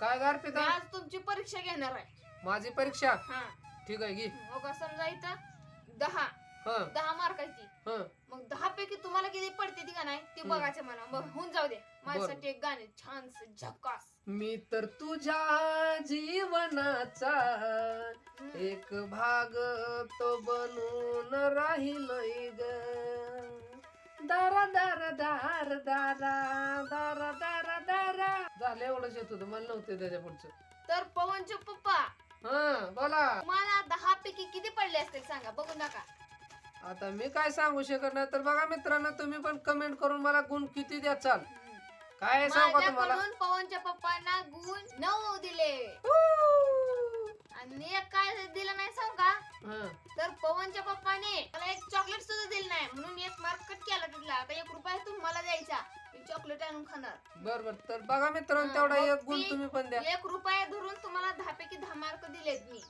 काय गार पिता आज तुमची परीक्षा घेणार आहे. माझी परीक्षा? हा. ठीक आहे घे. मग समजा इथं दहा. हा. दहा मार्काची हा. मग दहा पैकी तुम्हाला किती पडते ती का नाही? ते हम्म. बघायचं मला. मग होऊन जाऊ दे. माझ्यासाठी एक गाणे छान झक्कास मी तर तुझ्या जीवनाचा. एक भाग तो बनून राहिलोय ग. दारा दारा दार दारा दारा दारा दारा झालं एवढंच येत होतं मला नव्हतं त्याच्या पुढचं. तर पवनचे पप्पा हा बोला. तुम्हाला दहा पैकी किती पडले असतील सांगा बघू नका. आता मी काय सांगू शकत नाही तर बघा मित्रांनो तुम्ही पण कमेंट करून मला गुण किती द्याचाल काय सांगू का तुम्हाला माझ्याकडून पवनच्या पप्पांना आणून खाणार. बर बर. तर बघा मित्रांनो तेवढा एक गुण तुम्ही पण द्या. एक रुपया धरून तुम्हाला दहा पैकी दहा मार्क दिलेत मी.